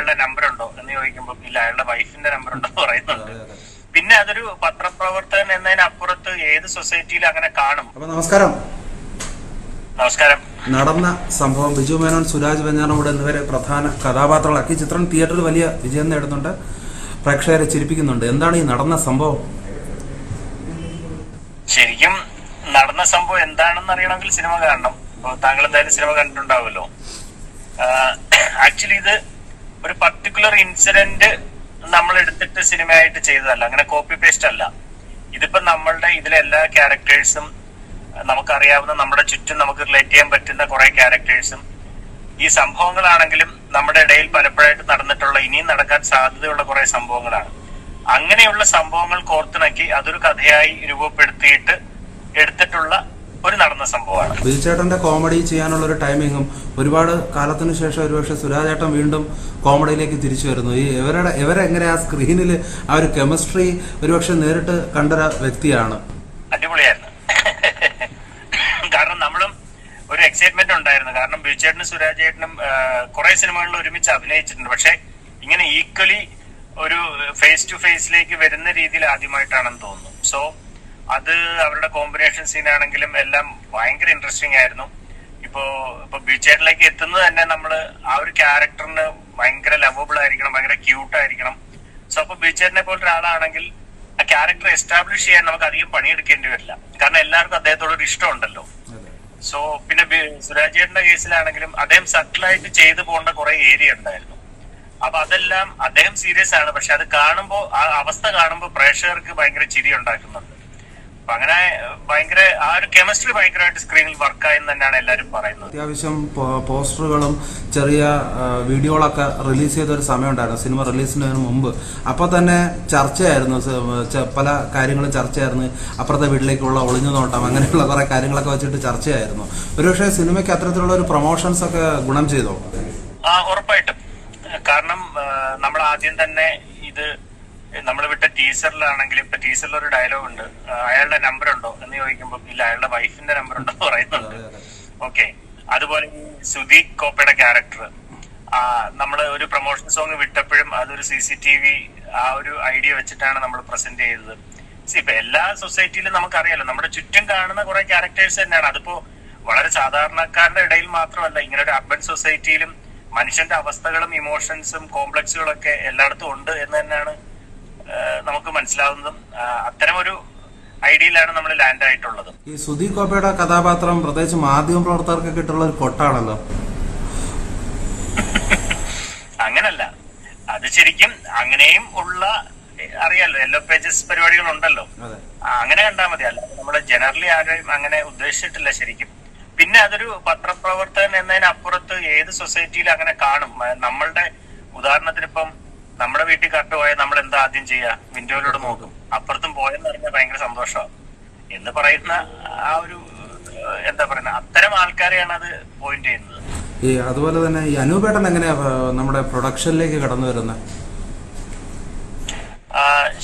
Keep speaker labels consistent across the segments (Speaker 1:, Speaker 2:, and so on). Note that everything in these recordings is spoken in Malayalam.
Speaker 1: അയാളുടെ നമ്പർ ഉണ്ടോ എന്ന് ചോദിക്കുമ്പോൾ ഇല്ല അയാളുടെ വൈഫിന്റെ നമ്പർ ഉണ്ടോ പറയുന്നുണ്ട്. പിന്നെ അതൊരു പത്രപ്രവർത്തകൻ എന്നതിനപ്പുറത്ത് ഏത് സൊസൈറ്റിയിൽ അങ്ങനെ കാണും.
Speaker 2: നമസ്കാരം.
Speaker 1: നമസ്കാരം.
Speaker 2: നടന്ന സംഭവം ബിജു മേനോൻ സുരാജ് വെഞ്ഞാറമൂട് എന്നിവരെ പ്രധാന കഥാപാത്രങ്ങളാക്കി. ചിത്രം തിയേറ്ററിൽ വലിയ വിജയം നേടുന്നുണ്ട്. പ്രേക്ഷകരെ ചിരിപ്പിക്കുന്നുണ്ട്. എന്താണ് ഈ നടന്ന സംഭവം?
Speaker 1: ശരിക്കും നടന്ന സംഭവം എന്താണെന്ന് അറിയണമെങ്കിൽ സിനിമ കാണണം. താങ്കൾ എന്തായാലും സിനിമ കണ്ടിട്ടുണ്ടാവുമല്ലോ. ആക്ച്വലി ഇത് ഒരു പർട്ടിക്കുലർ ഇൻസിഡന്റ് നമ്മൾ എടുത്തിട്ട് സിനിമയായിട്ട് ചെയ്തതല്ല. അങ്ങനെ കോപ്പി പേസ്റ്റ് അല്ല. ഇതിപ്പോ നമ്മളുടെ ഇതിലെ എല്ലാ ക്യാരക്ടേഴ്സും നമുക്കറിയാവുന്ന നമ്മുടെ ചുറ്റും നമുക്ക് റിലേറ്റ് ചെയ്യാൻ പറ്റുന്ന കുറെ ക്യാരക്ടേഴ്സും ഈ സംഭവങ്ങളാണെങ്കിലും നമ്മുടെ ഇടയിൽ പലപ്പോഴായിട്ട് നടന്നിട്ടുള്ള ഇനിയും നടക്കാൻ സാധ്യതയുള്ള കുറെ സംഭവങ്ങളാണ്. അങ്ങനെയുള്ള സംഭവങ്ങൾ കോർത്തിണക്കി അതൊരു കഥയായി രൂപപ്പെടുത്തിയിട്ട് എടുത്തിട്ടുള്ള ഒരു നടന്ന സംഭവമാണ്.
Speaker 2: ബിജുചേട്ടന്റെ കോമഡി ചെയ്യാനുള്ള ഒരു ടൈമിങ്ങും ഒരുപാട് കാലത്തിന് ശേഷം ഒരുപക്ഷെ സുരാജ് ചേട്ടൻ വീണ്ടും കോമഡിയിലേക്ക് തിരിച്ചു വരുന്നു. ഈ ഇവരുടെ ഇവരെങ്ങനെ ആ സ്ക്രീനിൽ ആ ഒരു കെമിസ്ട്രി ഒരുപക്ഷെ നേരിട്ട് കണ്ടൊരു വ്യക്തിയാണ്?
Speaker 1: അടിപൊളിയായിരുന്നു. കാരണം നമ്മളും ഒരു എക്സൈറ്റ്മെന്റ് ഉണ്ടായിരുന്നു. കാരണം ബിജുചേട്ടനും സുരാജ് ചേട്ടനും കുറെ സിനിമകളിൽ ഒരുമിച്ച് അഭിനയിച്ചിട്ടുണ്ട്. പക്ഷെ ഇങ്ങനെ ഈക്വലി ഒരു ഫേസ് ടു ഫേസിലേക്ക് വരുന്ന രീതിയിൽ ആദ്യമായിട്ടാണെന്ന് തോന്നുന്നു. സോ അത് അവരുടെ കോമ്പിനേഷൻ സീൻ ആണെങ്കിലും എല്ലാം ഭയങ്കര ഇൻട്രസ്റ്റിംഗ് ആയിരുന്നു. ഇപ്പോ ഇപ്പൊ ബീച്ചേട്ടിലേക്ക് എത്തുന്നത് തന്നെ നമ്മൾ ആ ഒരു ക്യാരക്ടറിന് ഭയങ്കര ലവബിൾ ആയിരിക്കണം ഭയങ്കര ക്യൂട്ട് ആയിരിക്കണം. സോ അപ്പൊ ബീച്ചേട്ടിനെ പോലത്തെ ഒരാളാണെങ്കിൽ ആ ക്യാരക്ടർ എസ്റ്റാബ്ലിഷ് ചെയ്യാൻ നമുക്ക് അധികം പണിയെടുക്കേണ്ടി വരില്ല. കാരണം എല്ലാവർക്കും അദ്ദേഹത്തോട് ഒരു ഇഷ്ടമുണ്ടല്ലോ. സോ പിന്നെ സുരാജേട്ടിന്റെ കേസിലാണെങ്കിലും അദ്ദേഹം സട്ടിലായിട്ട് ചെയ്തു പോകേണ്ട കുറെ ഏരിയ ഉണ്ടായിരുന്നു. അപ്പൊ അതെല്ലാം അദ്ദേഹം സീരിയസ് ആണ്. പക്ഷെ അത് കാണുമ്പോൾ ആ അവസ്ഥ കാണുമ്പോൾ പ്രേക്ഷകർക്ക് ഭയങ്കര ചിരി ഉണ്ടാക്കുന്നുണ്ട്. അപ്പൊ അങ്ങനെ ഭയങ്കര ആ ഒരു കെമിസ്ട്രി ഭയങ്കരമായിട്ട് സ്ക്രീനിൽ വർക്കായെന്ന് തന്നെയാണ് എല്ലാവരും പറയുന്നത്.
Speaker 2: അത്യാവശ്യം പോസ്റ്ററുകളും ചെറിയ വീഡിയോകളൊക്കെ റിലീസ് ചെയ്ത ഒരു സമയമുണ്ടായിരുന്നു. സിനിമ റിലീസിന് മുമ്പ്. അപ്പൊ തന്നെ ചർച്ചയായിരുന്നു പല കാര്യങ്ങളും ചർച്ചയായിരുന്നു. അപ്പുറത്തെ വീട്ടിലേക്കുള്ള ഒളിഞ്ഞു നോട്ടം അങ്ങനെയുള്ള കുറെ കാര്യങ്ങളൊക്കെ വെച്ചിട്ട് ചർച്ചയായിരുന്നു. ഒരുപക്ഷെ സിനിമയ്ക്ക് അത്തരത്തിലുള്ള ഒരു പ്രൊമോഷൻസ് ഒക്കെ ഗുണം ചെയ്തോ?
Speaker 1: ആ ഉറപ്പായിട്ടും. കാരണം നമ്മൾ ആദ്യം തന്നെ ഇത് നമ്മൾ വിട്ട ടീസറിലാണെങ്കിലും ഇപ്പൊ ടീസറിൽ ഒരു ഡയലോഗ് ഉണ്ട് അയാളുടെ നമ്പർ ഉണ്ടോ എന്ന് ചോദിക്കുമ്പോൾ ഇല്ല അയാളുടെ വൈഫിന്റെ നമ്പർ ഉണ്ടോ പറയുന്നുണ്ട്. ഓക്കെ അതുപോലെ ഈ കോപ്പയുടെ ക്യാരക്ടർ നമ്മൾ ഒരു പ്രൊമോഷൻ സോങ് വിട്ടപ്പോഴും അതൊരു സി സി ടി വി ആ ഒരു ഐഡിയ വെച്ചിട്ടാണ് നമ്മൾ പ്രസന്റ് ചെയ്തത്. ഇപ്പൊ എല്ലാ സൊസൈറ്റിയിലും നമുക്കറിയാലോ നമ്മുടെ ചുറ്റും കാണുന്ന കുറെ ക്യാരക്ടേഴ്സ് തന്നെയാണ്. അതിപ്പോ വളരെ സാധാരണക്കാരുടെ ഇടയിൽ മാത്രമല്ല ഇങ്ങനെ ഒരു അർബൻ സൊസൈറ്റിയിലും മനുഷ്യന്റെ അവസ്ഥകളും ഇമോഷൻസും കോംപ്ലക്സുകളൊക്കെ എല്ലായിടത്തും ഉണ്ട് എന്ന് തന്നെയാണ് നമുക്ക് മനസ്സിലാവുന്നതും അത്തരമൊരു ഐഡിയയിലാണ് നമ്മൾ ലാൻഡ് ആയിട്ടുള്ളത്.
Speaker 2: ഈ സുധി കോപ്പയുടെ കഥാപാത്രം പ്രത്യേകിച്ച് മാധ്യമ പ്രവർത്തകർക്ക് കിട്ടുള്ള ഒരു കൊട്ടാണല്ലോ?
Speaker 1: അങ്ങനല്ല. അത് ശരിക്കും അങ്ങനെയും ഉള്ള അറിയാലോ എല്ലോ പേജസ് പരിപാടികൾ ഉണ്ടല്ലോ അങ്ങനെ കണ്ടാൽ മതി. അല്ല നമ്മൾ ജനറലി ആരെയും അങ്ങനെ ഉദ്ദേശിച്ചിട്ടില്ല ശരിക്കും. പിന്നെ അതൊരു പത്രപ്രവർത്തകൻ എന്നതിനപ്പുറത്ത് ഏത് സൊസൈറ്റിയിൽ അങ്ങനെ കാണും? നമ്മളുടെ ഉദാഹരണത്തിന് ഇപ്പം നമ്മുടെ വീട്ടിൽ കറണ്ട് പോയാൽ നമ്മൾ എന്താ ആദ്യം ചെയ്യാ വിൻഡോയിലൂടെ നോക്കും. അപ്പുറത്തും പോയെന്ന് പറഞ്ഞാൽ ഭയങ്കര സന്തോഷമാണ്. എന്ന് പറയുന്ന ആ ഒരു എന്താ പറയുന്ന അത്തരം ആൾക്കാരെയാണ് അത് പോയിന്റ് ചെയ്യുന്നത്.
Speaker 2: ഈ അതുപോലെ തന്നെ ഈ അനൂപേട്ടൻ എങ്ങനെയാ നമ്മുടെ പ്രൊഡക്ഷനിലേക്ക് കടന്നു വരുന്നത്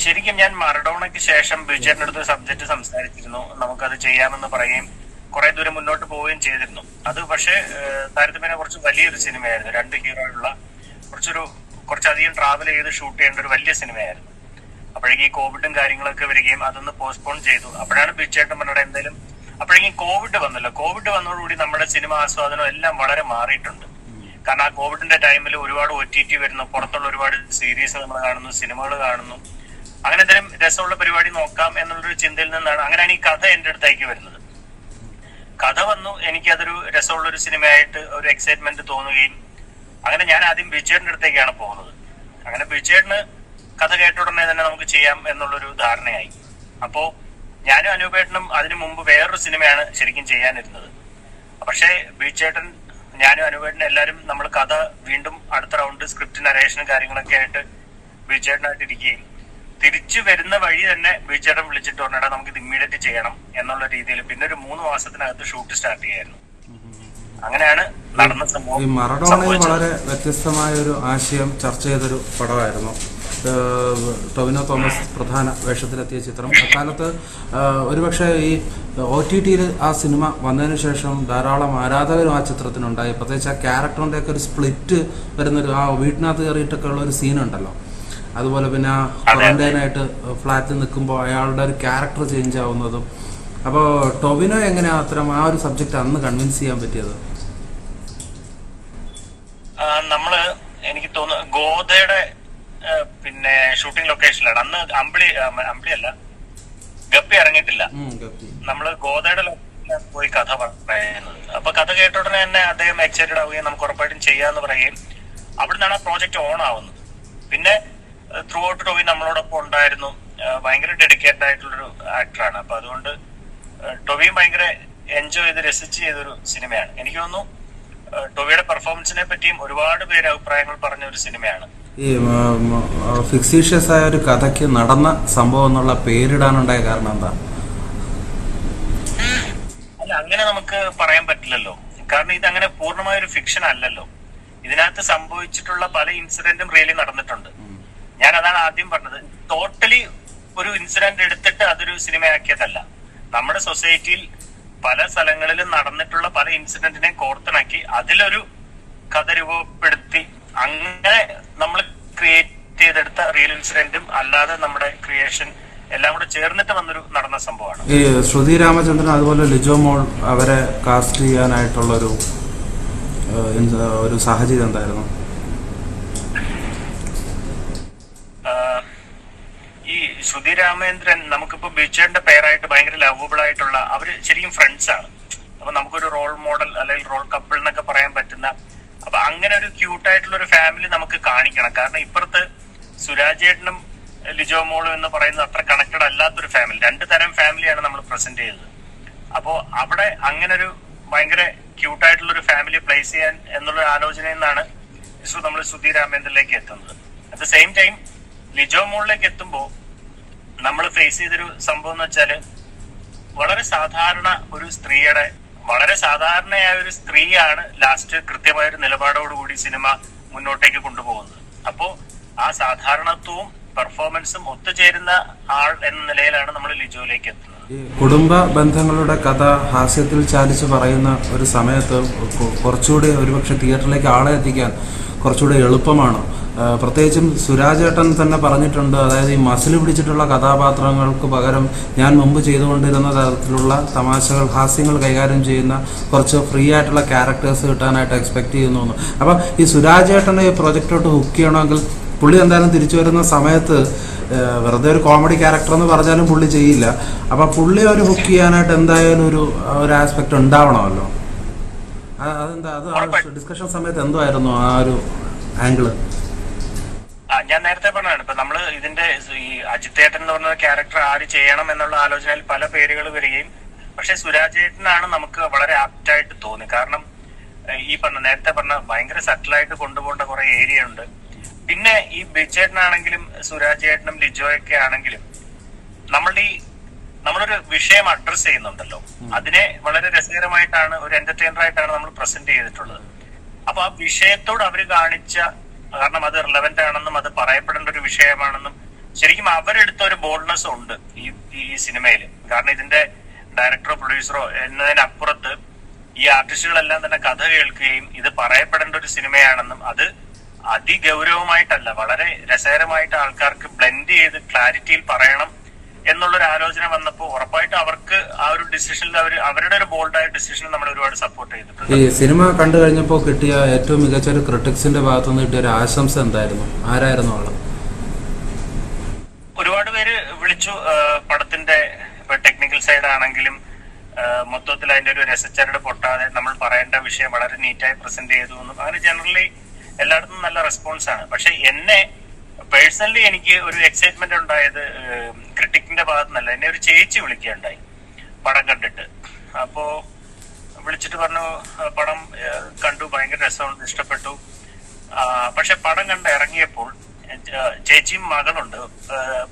Speaker 1: ശരിക്കും ഞാൻ മറഡോണയ്ക്ക് ശേഷം ബിജുചേട്ടന്റെ അടുത്ത് സബ്ജക്ട് സംസാരിച്ചിരുന്നു. നമുക്കത് ചെയ്യാമെന്ന് പറയുകയും കുറെ ദൂരം മുന്നോട്ട് പോവുകയും ചെയ്തിരുന്നു. അത് പക്ഷേ താരതമ്യേന കുറച്ച് വലിയൊരു സിനിമയായിരുന്നു. രണ്ട് ഹീറോ ഉള്ള കുറച്ചൊരു കുറച്ചധികം ട്രാവൽ ചെയ്ത് ഷൂട്ട് ചെയ്യേണ്ട ഒരു വലിയ സിനിമയായിരുന്നു. അപ്പോഴേക്കും ഈ കോവിഡും കാര്യങ്ങളൊക്കെ വരികയും അതൊന്ന് പോസ്റ്റ്പോൺ ചെയ്തു. അപ്പോഴാണ് പിച്ചേട്ടൻ പറഞ്ഞത് എന്തായാലും അപ്പോഴേക്കും കോവിഡ് വന്നല്ലോ. കോവിഡ് വന്നതോടുകൂടി നമ്മുടെ സിനിമ ആസ്വാദനം എല്ലാം വളരെ മാറിയിട്ടുണ്ട്. കാരണം ആ കോവിഡിന്റെ ടൈമിൽ ഒരുപാട് ഒ ടി ടി വരുന്നു. പുറത്തുള്ള ഒരുപാട് സീരീസ് നമ്മൾ കാണുന്നു സിനിമകൾ കാണുന്നു. അങ്ങനെ എന്തെങ്കിലും രസമുള്ള പരിപാടി നോക്കാം എന്നുള്ളൊരു ചിന്തയിൽ നിന്നാണ് അങ്ങനെയാണ് ഈ കഥ എന്റെ അടുത്തേക്ക് വരുന്നത്. കഥ വന്നു എനിക്കതൊരു രസമുള്ള ഒരു സിനിമയായിട്ട് ഒരു എക്സൈറ്റ്മെന്റ് തോന്നുകയും അങ്ങനെ ഞാൻ ആദ്യം ബിജേടിന്റെ അടുത്തേക്കാണ് പോകുന്നത്. അങ്ങനെ ബിജേടിന് കഥ കേട്ട ഉടനെ തന്നെ നമുക്ക് ചെയ്യാം എന്നുള്ളൊരു ധാരണയായി. അപ്പോ ഞാനും അനൂപേട്ടനും അതിനു മുമ്പ് വേറൊരു സിനിമയാണ് ശരിക്കും ചെയ്യാനിരുന്നത്. പക്ഷേ ബിജേട്ടൻ ഞാനും അനുവേട്ടനും എല്ലാവരും നമ്മൾ കഥ വീണ്ടും അടുത്ത റൗണ്ട് സ്ക്രിപ്റ്റ് നരേഷനും കാര്യങ്ങളൊക്കെ ആയിട്ട് ബിജേട്ടനായിട്ട് ഇരിക്കുകയും തിരിച്ചു വരുന്ന വഴി തന്നെ ബിജേട്ടൻ വിളിച്ചിട്ട് പറഞ്ഞാൽ നമുക്ക് ഇത് ഇമ്മീഡിയറ്റ് ചെയ്യണം എന്നുള്ള രീതിയിൽ പിന്നെ ഒരു മൂന്ന് മാസത്തിനകത്ത് ഷൂട്ട് സ്റ്റാർട്ട് ചെയ്യായിരുന്നു. അങ്ങനെയാണ് നടന്ന സംഭവം
Speaker 2: മറഡോണയിൽ
Speaker 1: സംഭവിച്ചത്.
Speaker 2: വളരെ വ്യത്യസ്തമായ ഒരു ആശയം ചർച്ച ചെയ്തൊരു പടമായിരുന്നു. ടൊവിനോ തോമസ് പ്രധാന വേഷത്തിലെത്തിയ ചിത്രം. അക്കാലത്ത് ഒരുപക്ഷെ ഈ ഒ ടി ടിയിൽ ആ സിനിമ വന്നതിന് ശേഷം ധാരാളം ആരാധകരും ആ ചിത്രത്തിനുണ്ടായി. പ്രത്യേകിച്ച് ആ ക്യാരക്ടറിന്റെ ഒക്കെ ഒരു സ്പ്ലിറ്റ് വരുന്നൊരു ആ വീട്ടിനകത്ത് കയറിയിട്ടൊക്കെ ഉള്ള ഒരു സീനുണ്ടല്ലോ. അതുപോലെ പിന്നെ ആ ക്വാറന്റൈനായിട്ട് ഫ്ലാറ്റിൽ നിൽക്കുമ്പോൾ അയാളുടെ ഒരു ക്യാരക്ടർ ചേഞ്ച് ആവുന്നതും. അപ്പോൾ ടൊവിനോ എങ്ങനെയാണ് അത്തരം ആ ഒരു സബ്ജക്റ്റ് അന്ന് കൺവിൻസ് ചെയ്യാൻ പറ്റിയത്
Speaker 1: ആ, നമ്മൾ എനിക്ക് തോന്നുന്നു പിന്നെ ഷൂട്ടിംഗ് ലൊക്കേഷനിലാണ്. അന്ന് അമ്പിളി അമ്പിളി അല്ല ഗപ്പി ഇറങ്ങിയിട്ടില്ല. നമ്മൾ ഗോദയുടെ ലൊക്കേഷനിലാണ് പോയി കഥ പറയുന്നത്. അപ്പൊ കഥ കേട്ട ഉടനെ തന്നെ അദ്ദേഹം എക്സൈറ്റഡ് ആവുകയും നമുക്ക് ഉറപ്പായിട്ടും ചെയ്യാന്ന് പറയുകയും അവിടെ നിന്നാണ് ആ പ്രോജക്റ്റ് ഓൺ ആവുന്നത്. പിന്നെ ത്രൂ ഔട്ട് ടോവി നമ്മളോടൊപ്പം ഉണ്ടായിരുന്നു. ഭയങ്കര ഡെഡിക്കേറ്റഡ് ആയിട്ടുള്ളൊരു ആക്ടറാണ് അപ്പൊ അതുകൊണ്ട് ടോവിയും ഭയങ്കര എൻജോയ് ചെയ്ത് രസിച്ച് ചെയ്തൊരു സിനിമയാണ് എനിക്ക് തോന്നുന്നു ടൊവിയുടെ പെർഫോമൻസിനെ പറ്റിയും ഒരുപാട് പേര് അഭിപ്രായങ്ങൾ പറഞ്ഞ ഒരു സിനിമയാണ്.
Speaker 2: ഈ ഫിക്സീഷ്യസ് ആയ ഒരു കഥയ്ക്ക് നടന്ന സംഭവം എന്നുള്ള പേരിടാനുണ്ടായ കാരണം എന്താ?
Speaker 1: അല്ല അങ്ങനെ നമുക്ക് പറയാൻ പറ്റില്ലല്ലോ. കാരണം ഇത് അങ്ങനെ പൂർണമായ ഒരു ഫിക്ഷൻ അല്ലല്ലോ. ഇതിനകത്ത് സംഭവിച്ചിട്ടുള്ള പല ഇൻസിഡന്റും റിയലി നടന്നിട്ടുണ്ട്. ഞാൻ അതാണ് ആദ്യം പറഞ്ഞത്. ടോട്ടലി ഒരു ഇൻസിഡന്റ് എടുത്തിട്ട് അതൊരു സിനിമയാക്കിയതല്ല. നമ്മുടെ സൊസൈറ്റിയിൽ പല സ്ഥലങ്ങളിലും നടന്നിട്ടുള്ള പല ഇൻസിഡന്റിനെ കോർത്തിണക്കി അതിലൊരു കഥ രൂപപ്പെടുത്തി അങ്ങനെ നമ്മൾ ക്രിയേറ്റ് ചെയ്തെടുത്ത റിയൽ ഇൻസിഡന്റും അല്ലാതെ നമ്മുടെ ക്രിയേഷൻ എല്ലാം കൂടെ ചേർന്നിട്ട് വന്നൊരു നടന്ന സംഭവമാണ്.
Speaker 2: ഈ ശ്രുതി രാമചന്ദ്രൻ അതുപോലെ ലിജോ മോൾ അവരെ കാസ്റ്റ് ചെയ്യാനായിട്ടുള്ളൊരു ഒരു സാഹചര്യം എന്തായിരുന്നു
Speaker 1: ആഹ് ഈ ശ്രുതി രാമേന്ദ്രൻ നമുക്കിപ്പോ ബിജുവിന്റെ പേരായിട്ട് ഭയങ്കര ലവബിൾ ആയിട്ടുള്ള അവർ ശരിക്കും ഫ്രണ്ട്സ് ആണ്. അപ്പൊ നമുക്കൊരു റോൾ മോഡൽ അല്ലെങ്കിൽ റോൾ കപ്പിൾ എന്നൊക്കെ പറയാൻ പറ്റുന്ന അപ്പൊ അങ്ങനെ ഒരു ക്യൂട്ട് ആയിട്ടുള്ള ഒരു ഫാമിലി നമുക്ക് കാണിക്കണം. കാരണം ഇപ്പുറത്ത് സുരാജേട്ടനും ലിജോ മോളും എന്ന് പറയുന്നത് അത്ര കണക്റ്റഡ് അല്ലാത്തൊരു ഫാമിലി രണ്ട് തരം ഫാമിലിയാണ് നമ്മൾ പ്രസന്റ് ചെയ്തത്. അപ്പോ അവിടെ അങ്ങനെ ഒരു ഭയങ്കര ക്യൂട്ടായിട്ടുള്ള ഒരു ഫാമിലി പ്ലേസ് ചെയ്യാൻ എന്നുള്ള ആലോചനയിൽ നിന്നാണ് നമ്മൾ സുധീർ രാമേന്ദ്രനിലേക്ക് എത്തുന്നത്. At the same time Lijo മോളിലേക്ക് എത്തുമ്പോൾ നമ്മൾ ഫേസ് ചെയ്തൊരു സംഭവം എന്ന് വെച്ചാൽ വളരെ സാധാരണ ഒരു സ്ത്രീയുടെ വളരെ സാധാരണയായ ഒരു സ്ത്രീയാണ് ലാസ്റ്റ് കൃത്യമായ ഒരു നിലപാടോടുകൂടി സിനിമ മുന്നോട്ടേക്ക് കൊണ്ടുപോകുന്നത്. അപ്പോ ആ സാധാരണത്വവും പെർഫോമൻസും ഒത്തുചേരുന്ന ആൾ എന്ന നിലയിലാണ് നമ്മൾ ലിജോയിലേക്ക് എത്തുന്നത്.
Speaker 2: കുടുംബ ബന്ധങ്ങളുടെ കഥ ഹാസ്യത്തിൽ ചാലിച്ച് പറയുന്ന ഒരു സമയത്ത് കുറച്ചുകൂടി ഒരുപക്ഷെ തിയേറ്ററിലേക്ക് ആളെ എത്തിക്കാൻ കുറച്ചുകൂടി എളുപ്പമാണ്. പ്രത്യേകിച്ചും സുരാജേട്ടൻ തന്നെ പറഞ്ഞിട്ടുണ്ട് അതായത് ഈ മസിൽ പിടിച്ചിട്ടുള്ള കഥാപാത്രങ്ങൾക്ക് പകരം ഞാൻ മുമ്പ് ചെയ്തുകൊണ്ടിരുന്ന തരത്തിലുള്ള തമാശകൾ ഹാസ്യങ്ങൾ കൈകാര്യം ചെയ്യുന്ന കുറച്ച് ഫ്രീ ആയിട്ടുള്ള ക്യാരക്ടേഴ്സ് കിട്ടാനായിട്ട് എക്സ്പെക്ട് ചെയ്യുന്നു. അപ്പം ഈ സുരാജേട്ടനെ ഈ പ്രൊജക്റ്റോട്ട് ഹുക്ക് ചെയ്യണമെങ്കിൽ പുള്ളി എന്തായാലും തിരിച്ചു വരുന്ന സമയത്ത് വെറുതെ ഒരു കോമഡി ക്യാരക്ടർ എന്ന് പറഞ്ഞാലും പുള്ളി ചെയ്യില്ല. അപ്പം പുള്ളി ഒരു ഹുക്ക് ചെയ്യാനായിട്ട് എന്തായാലും ഒരു ഒരു ആസ്പെക്ട് ഉണ്ടാവണമല്ലോ. ഡിസ്കഷൻ സമയത്ത് എന്തോ ആയിരുന്നു ആ ഒരു
Speaker 1: ആംഗിൾ ഞാൻ നേരത്തെ പറഞ്ഞാണ് ഇപ്പൊ നമ്മൾ ഇതിന്റെ ഈ അജിത്തേട്ടൻ എന്ന് പറഞ്ഞ ക്യാരക്ടർ ആര് ചെയ്യണം എന്നുള്ള ആലോചനയിൽ പല പേരുകൾ വരികയും പക്ഷെ സുരാജേട്ടനാണ് നമുക്ക് വളരെ ആപ്റ്റായിട്ട് തോന്നി കാരണം ഈ പറഞ്ഞ നേരത്തെ പറഞ്ഞ ഭയങ്കര സെറ്റിലായിട്ട് കൊണ്ടുപോകേണ്ട കുറെ ഏരിയ ഉണ്ട്. പിന്നെ ഈ ബിജേട്ടനാണെങ്കിലും സുരാജേട്ടനും ലിജോയൊക്കെ ആണെങ്കിലും നമ്മളുടെ ഈ നമ്മളൊരു വിഷയം അഡ്രസ് ചെയ്യുന്നുണ്ടല്ലോ. അതിനെ വളരെ രസകരമായിട്ടാണ് ഒരു എന്റർടൈനർ ആയിട്ടാണ് നമ്മൾ പ്രസന്റ് ചെയ്തിട്ടുള്ളത്. അപ്പൊ ആ വിഷയത്തോട് അവർ കാണിച്ച കാരണം അത് റിലവന്റ് ആണെന്നും അത് പറയപ്പെടേണ്ട ഒരു വിഷയമാണെന്നും ശരിക്കും അവരെടുത്ത ഒരു ബോൾഡ്നെസ് ഉണ്ട് ഈ ഈ സിനിമയിൽ കാരണം ഇതിന്റെ ഡയറക്ടറോ പ്രൊഡ്യൂസറോ എന്നതിനപ്പുറത്ത് ഈ ആർട്ടിസ്റ്റുകളെല്ലാം തന്നെ കഥ കേൾക്കുകയും ഇത് പറയപ്പെടേണ്ട ഒരു സിനിമയാണെന്നും അത് അതിഗൗരവമായിട്ടല്ല വളരെ രസകരമായിട്ട് ആൾക്കാർക്ക് ബ്ലെൻഡ് ചെയ്ത് ക്ലാരിറ്റിയിൽ പറയണം എന്നുള്ളൊരു ആലോചന വന്നപ്പോൾ ഉറപ്പായിട്ട് അവർക്ക് ആ ഒരു ഡിസിഷനിൽ അവർ അവരുടെ ഒരു ബോൾഡായ ഡിസിഷനിൽ നമ്മൾ ഒരുപാട് സപ്പോർട്ട് ചെയ്തിട്ടുണ്ട്.
Speaker 2: ഈ സിനിമ കണ്ടു കഴിഞ്ഞപ്പോൾ കിട്ടിയ ഏറ്റവും മികച്ച ഒരു ക്രിട്ടിക്സിന്റെ ഭാഗത്തുനിന്ന് കിട്ടിയ ഒരു ആശംസ എന്തായിരുന്നു? ആരായിരുന്നു ആൾ
Speaker 1: ഒരുപാട് പേര് വിളിച്ചു. പടത്തിന്റെ ടെക്നിക്കൽ സൈഡ് ആണെങ്കിലും മൊത്തത്തിൽ അതിന്റെ ഒരു രസച്ചരട് പൊട്ടാതെ നമ്മൾ പറയേണ്ട വിഷയം വളരെ നീറ്റായി പ്രസന്റ് ചെയ്തു എന്നും. അങ്ങനെ ജനറലി എല്ലായിടത്തും നല്ല റെസ്പോൺസ് ആണ്. പക്ഷെ എന്നെ പേഴ്സണലി എനിക്ക് ഒരു എക്സൈറ്റ്മെന്റ് ഉണ്ടായത് ക്രിട്ടിക്കിന്റെ ഭാഗത്തു നിന്നല്ല എന്നെ ഒരു ചേച്ചി വിളിക്കുകയുണ്ടായി പടം കണ്ടിട്ട്. അപ്പോ വിളിച്ചിട്ട് പറഞ്ഞു പടം കണ്ടു ഭയങ്കര രസമുണ്ട് ഇഷ്ടപ്പെട്ടു. പക്ഷെ പടം കണ്ട് ഇറങ്ങിയപ്പോൾ ചേച്ചിയും മകളുണ്ട്.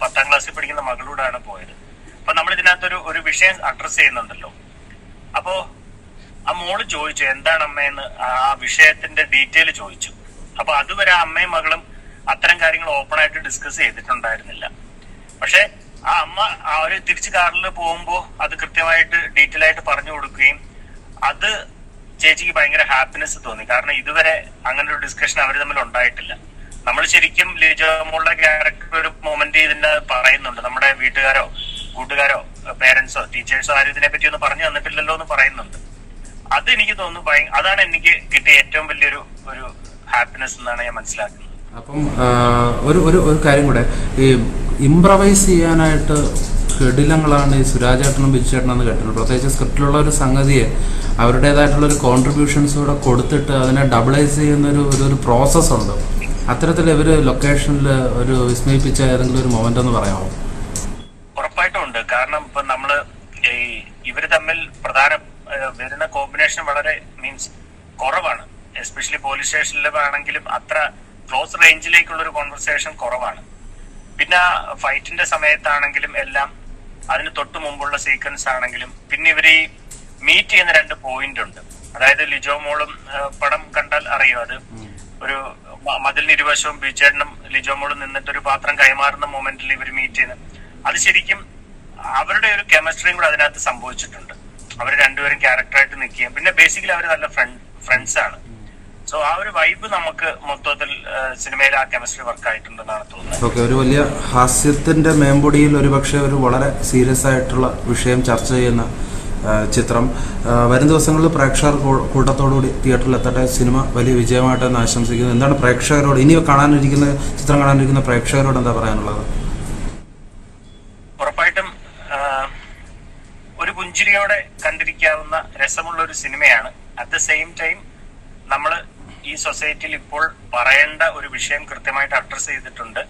Speaker 1: പത്താം ക്ലാസ്സിൽ പഠിക്കുന്ന മകളോടാണ് പോയത്. അപ്പൊ നമ്മൾ ഇതിനകത്തൊരു ഒരു വിഷയം അഡ്രസ് ചെയ്യുന്നുണ്ടല്ലോ. അപ്പോ ആ മോൾ ചോദിച്ചു എന്താണ് അമ്മയെന്ന് ആ വിഷയത്തിന്റെ ഡീറ്റെയിൽ ചോദിച്ചു. അപ്പൊ അതുവരെ അമ്മയും മകളും അത്തരം കാര്യങ്ങൾ ഓപ്പൺ ആയിട്ട് ഡിസ്കസ് ചെയ്തിട്ടുണ്ടായിരുന്നില്ല. പക്ഷെ ആ അമ്മ അവർ തിരിച്ച് കാറിൽ പോകുമ്പോ അത് കൃത്യമായിട്ട് ഡീറ്റെയിൽ ആയിട്ട് പറഞ്ഞു കൊടുക്കുകയും അത് ചേച്ചിക്ക് ഭയങ്കര ഹാപ്പിനെസ് തോന്നി. കാരണം ഇതുവരെ അങ്ങനെ ഒരു ഡിസ്കഷൻ അവർ തമ്മിൽ ഉണ്ടായിട്ടില്ല. നമ്മൾ ശരിക്കും ലിജോമോളുടെ ക്യാരക്ടർ ഒരു മൊമെന്റ് ഇതിന്റെ പറയുന്നുണ്ട്. നമ്മുടെ വീട്ടുകാരോ കൂട്ടുകാരോ പേരൻസോ ടീച്ചേഴ്സോ ആരും ഇതിനെ പറ്റി ഒന്നും പറഞ്ഞു തന്നിട്ടില്ലല്ലോ എന്ന് പറയുന്നുണ്ട്. അത് എനിക്ക് തോന്നുന്നു അതാണ് എനിക്ക് കിട്ടിയ ഏറ്റവും വലിയൊരു ഒരു ഹാപ്പിനെസ് എന്നാണ് ഞാൻ മനസ്സിലാക്കുന്നത്.
Speaker 2: അപ്പം ഒരു ഒരു ഒരു കാര്യം കൂടെ. ഈ ഇംപ്രവൈസ് ചെയ്യാനായിട്ട് കെടിലങ്ങളാണ് ഈ സുരാജേട്ടനും ബിജുചേട്ടനെന്ന് കേട്ടിട്ടുള്ളത് പ്രത്യേകിച്ച് സ്ക്രിപ്റ്റിലുള്ള ഒരു സംഗതിയെ അവരുടേതായിട്ടുള്ള ഒരു കോൺട്രിബ്യൂഷൻസ് കൂടെ കൊടുത്തിട്ട് അതിനെ ഡബിളൈസ് ചെയ്യുന്ന ഒരു ഒരു- പ്രോസസ് ഉണ്ട്. അത്തരത്തിൽ ഇവർ ലൊക്കേഷനിൽ ഒരു വിസ്മയിപ്പിച്ച ഏതെങ്കിലും ഒരു മൊമെന്റ് എന്ന് പറയാമോ?
Speaker 1: ഉറപ്പായിട്ടും ഉണ്ട് കാരണം ഇപ്പൊ നമ്മൾ ഇവർ തമ്മിൽ പ്രധാന വരുന്ന കോമ്പിനേഷൻ വളരെ മീൻസ് കുറവാണ്. എസ്പെഷ്യലി പോലീസ് സ്റ്റേഷനിലാണെങ്കിലും അത്ര ക്ലോസ് റേഞ്ചിലേക്കുള്ള ഒരു കോൺവെർസേഷൻ കുറവാണ്. പിന്നെ ഫൈറ്റിന്റെ സമയത്താണെങ്കിലും എല്ലാം അതിന് തൊട്ട് മുമ്പുള്ള സീക്വൻസ് ആണെങ്കിലും പിന്നെ ഇവർ ഈ മീറ്റ് ചെയ്യുന്ന രണ്ട് പോയിന്റ് ഉണ്ട്. അതായത് ലിജോ മോളും പടം കണ്ടാൽ അറിയും അത്? ഒരു മതിലിന് ഇരുവശവും ബീച്ചേട്ടനും ലിജോ മോളും നിന്നിട്ട് ഒരു പാത്രം കൈമാറുന്ന മൊമെന്റിൽ ഇവർ മീറ്റ് ചെയ്യുന്നത്. അത് ശരിക്കും അവരുടെ ഒരു കെമിസ്ട്രിയും കൂടെ അതിനകത്ത് സംഭവിച്ചിട്ടുണ്ട്. അവർ രണ്ടുപേരും ക്യാരക്ടറായിട്ട് നിൽക്കുകയും പിന്നെ ബേസിക്കലി അവർ നല്ല ഫ്രണ്ട് ഫ്രണ്ട്സ് ആണ്. സോ ആ ഒരു വൈബ് നമുക്ക് മൊത്തത്തിൽ സിനിമയിൽ ആ കെമിസ്ട്രി വർക്ക് ആയിട്ടുണ്ടെന്നാണ് തോന്നുന്നത്.
Speaker 2: ഓക്കെ ഒരു വലിയ ഹാസ്യത്തിന്റെ മേമ്പൊടിയിൽ ഒരു പക്ഷേ ഒരു വളരെ സീരിയസ് ആയിട്ടുള്ള വിഷയം ചർച്ച ചെയ്യുന്ന ചിത്രം. വരും ദിവസങ്ങളിൽ പ്രേക്ഷകർ കൂട്ടത്തോടുകൂടി തിയേറ്ററിൽ എത്തട്ടെ. സിനിമ വലിയ വിജയമായിട്ടെന്ന് ആശംസിക്കുന്നു. എന്താണ് പ്രേക്ഷകരോട് ഇനി കാണാനിരിക്കുന്ന ചിത്രം കാണാനിരിക്കുന്ന പ്രേക്ഷകരോട് എന്താ പറയാനുള്ളത്?
Speaker 1: ഉറപ്പായിട്ടും ഒരു പുഞ്ചിരിയോടെ കണ്ടിരിക്കാവുന്ന രസമുള്ള ഒരു സിനിമയാണ്. അറ്റ് ദ സെയിം ടൈം നമ്മൾ ഈ സൊസൈറ്റിയിൽ ഇപ്പോൾ പറയേണ്ട ഒരു വിഷയം കൃത്യമായിട്ട് അഡ്രസ് ചെയ്തിട്ടുണ്ട്.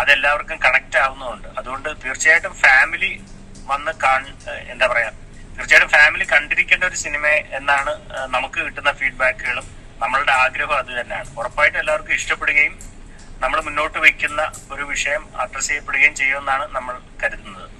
Speaker 1: അതെല്ലാവർക്കും കണക്ട് ആവുന്നുണ്ട്. അതുകൊണ്ട് തീർച്ചയായിട്ടും ഫാമിലി വന്ന് കാൺ എന്താ പറയാ തീർച്ചയായിട്ടും ഫാമിലി കണ്ടിരിക്കേണ്ട ഒരു സിനിമ എന്നാണ് നമുക്ക് കിട്ടുന്ന ഫീഡ്ബാക്കുകളും നമ്മളുടെ ആഗ്രഹം അത് തന്നെയാണ്. ഉറപ്പായിട്ടും എല്ലാവർക്കും ഇഷ്ടപ്പെടുകയും നമ്മൾ മുന്നോട്ട് വയ്ക്കുന്ന ഒരു വിഷയം അഡ്രസ് ചെയ്യപ്പെടുകയും ചെയ്യുമെന്നാണ് നമ്മൾ കരുതുന്നത്.